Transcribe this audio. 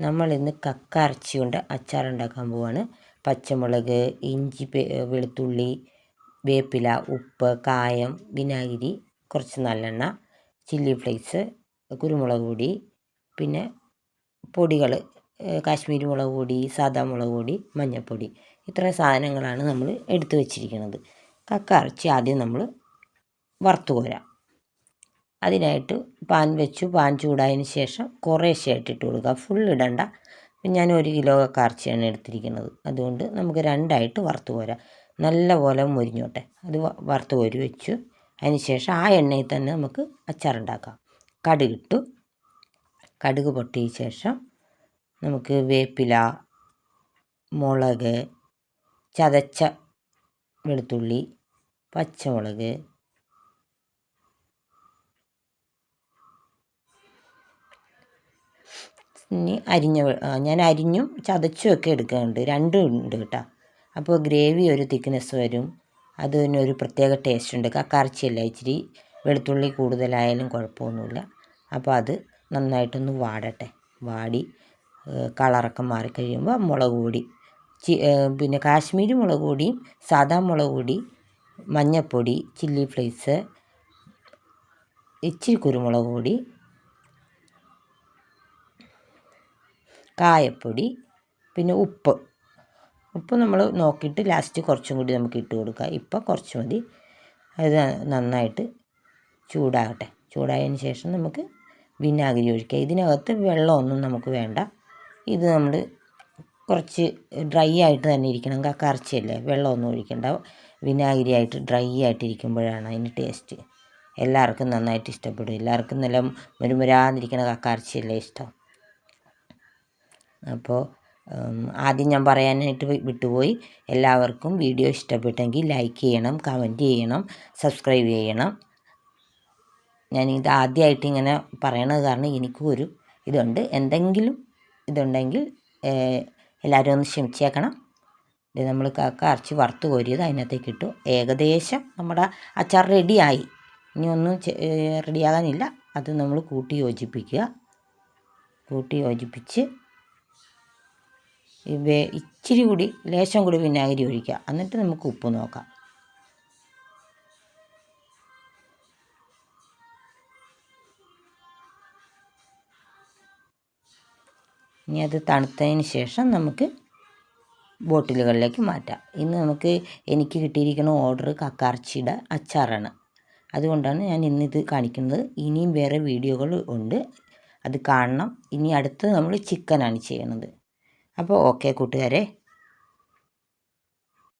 നമ്മൾ ഇന്ന് കക്ക ഇറച്ചി കൊണ്ട് അച്ചാർ ഉണ്ടാക്കാൻ പോവാണ്. പച്ചമുളക് ഇഞ്ചി വെളുത്തുള്ളി വേപ്പില ഉപ്പ് കായം വിനാഗിരി കുറച്ച് നല്ലെണ്ണ ചില്ലി ഫ്ലേക്സ് കുരുമുളക് പൊടി പിന്നെ പൊടികൾ കാശ്മീരി മുളക് പൊടി സാദാ മുളക് പൊടി മഞ്ഞൾപ്പൊടി ഇത്രയും സാധനങ്ങളാണ് നമ്മൾ എടുത്തു വച്ചിരിക്കുന്നത്. കക്ക ഇറച്ചി ആദ്യം നമ്മൾ വറുത്ത് കോരാം. അതിനായിട്ട് പാൻ വെച്ചു. പാൻ ചൂടായതിന് ശേഷം കുറേശ്ശേ ഇട്ട് കൊടുക്കുക. ഫുൾ ഇടണ്ട. ഞാൻ ഒരു കിലോ കാർച്ചയാണ് എടുത്തിരിക്കുന്നത്. അതുകൊണ്ട് നമുക്ക് രണ്ടായിട്ട് വറുത്ത് പോരാം നല്ല പോലെ മുരിഞ്ഞോട്ടെ. അത് വറുത്ത് കോരി വെച്ചു. അതിന് ശേഷം ആ എണ്ണയിൽ തന്നെ നമുക്ക് അച്ചാറുണ്ടാക്കാം. കടുകിട്ടു. കടുക് പൊട്ടിയ ശേഷം നമുക്ക് വേപ്പില മുളക് ചതച്ച വെളുത്തുള്ളി പച്ചമുളക് ഇനി അരിഞ്ഞ ഞാൻ അരിഞ്ഞും ചതച്ചും ഒക്കെ എടുക്കുന്നുണ്ട് രണ്ടും ഉണ്ട് കേട്ടോ. അപ്പോൾ ഗ്രേവി ഒരു തിക്നെസ് വരും. അതിനൊരു പ്രത്യേക ടേസ്റ്റ് ഉണ്ട്. കക്കാർച്ചിയല്ല ഇച്ചിരി വെളുത്തുള്ളി കൂടുതലായാലും കുഴപ്പമൊന്നുമില്ല. അപ്പോൾ അത് നന്നായിട്ടൊന്ന് വാടട്ടെ. വാടി കളറൊക്കെ മാറിക്കഴിയുമ്പോൾ മുളക് പൊടി ചി പിന്നെ കാശ്മീരി മുളക് പൊടിയും സാദാ മുളക് പൊടി മഞ്ഞൾപ്പൊടി ചില്ലി ഫ്ലേക്സ് ഇച്ചിരി കുരുമുളക് പൊടി കായപ്പൊടി പിന്നെ ഉപ്പ്. ഉപ്പ് നമ്മൾ നോക്കിയിട്ട് ലാസ്റ്റ് കുറച്ചും കൂടി നമുക്ക് ഇട്ട് കൊടുക്കുക. ഇപ്പം കുറച്ച് മതി. അത് നന്നായിട്ട് ചൂടാകട്ടെ. ചൂടായതിന് ശേഷം നമുക്ക് വിനാഗിരി ഒഴിക്കുക. ഇതിനകത്ത് വെള്ളമൊന്നും നമുക്ക് വേണ്ട. ഇത് നമ്മൾ കുറച്ച് ഡ്രൈ ആയിട്ട് തന്നെ ഇരിക്കണം. കറച്ചല്ലേ? വെള്ളമൊന്നും ഒഴിക്കണ്ട. വിനാഗിരി ആയിട്ട് ഡ്രൈ ആയിട്ട് അതിന് ടേസ്റ്റ് എല്ലാവർക്കും നന്നായിട്ട് ഇഷ്ടപ്പെടും. എല്ലാവർക്കും നല്ല മുരുമുരാന്നിരിക്കണ കക്കറച്ചിയല്ലേ ഇഷ്ടം? അപ്പോൾ ആദ്യം ഞാൻ പറയാനായിട്ട് വിട്ടുപോയി. എല്ലാവർക്കും വീഡിയോ ഇഷ്ടപ്പെട്ടെങ്കിൽ ലൈക്ക് ചെയ്യണം കമന്റ് ചെയ്യണം സബ്സ്ക്രൈബ് ചെയ്യണം. ഞാൻ ഇത് ആദ്യമായിട്ട് ഇങ്ങനെ പറയണത് കാരണം എനിക്കും ഒരു ഇതുണ്ട്. എന്തെങ്കിലും ഇതുണ്ടെങ്കിൽ എല്ലാവരും ഒന്ന് ക്ഷമിച്ചേക്കണം. ഇത് നമ്മൾ അരച്ച് വറുത്ത് കോരിയത് അതിനകത്തേക്ക് ഇട്ടു. ഏകദേശം നമ്മുടെ അച്ചാർ റെഡിയായി. ഇനി ഒന്നും റെഡിയാകാനില്ല. അത് നമ്മൾ കൂട്ടി യോജിപ്പിക്കുക. കൂട്ടി യോജിപ്പിച്ച് ഇച്ചിരി കൂടി ലേശം കൂടി വിനാഗിരി ഒഴിക്കുക. എന്നിട്ട് നമുക്ക് ഉപ്പ് നോക്കാം. ഇനി അത് തണുത്തതിന് ശേഷം നമുക്ക് ബോട്ടിലുകളിലേക്ക് മാറ്റാം. ഇന്ന് നമുക്ക് എനിക്ക് കിട്ടിയിരിക്കുന്ന ഓർഡർ കക്കാർച്ചിയുടെ അച്ചാറാണ്. അതുകൊണ്ടാണ് ഞാൻ ഇന്നിത് കാണിക്കുന്നത്. ഇനിയും വേറെ വീഡിയോകൾ ഉണ്ട്. അത് കാണണം. ഇനി അടുത്ത് നമ്മൾ ചിക്കനാണ് ചെയ്യണത്. അപ്പോൾ ഓക്കെ കൂട്ടുകാരെ.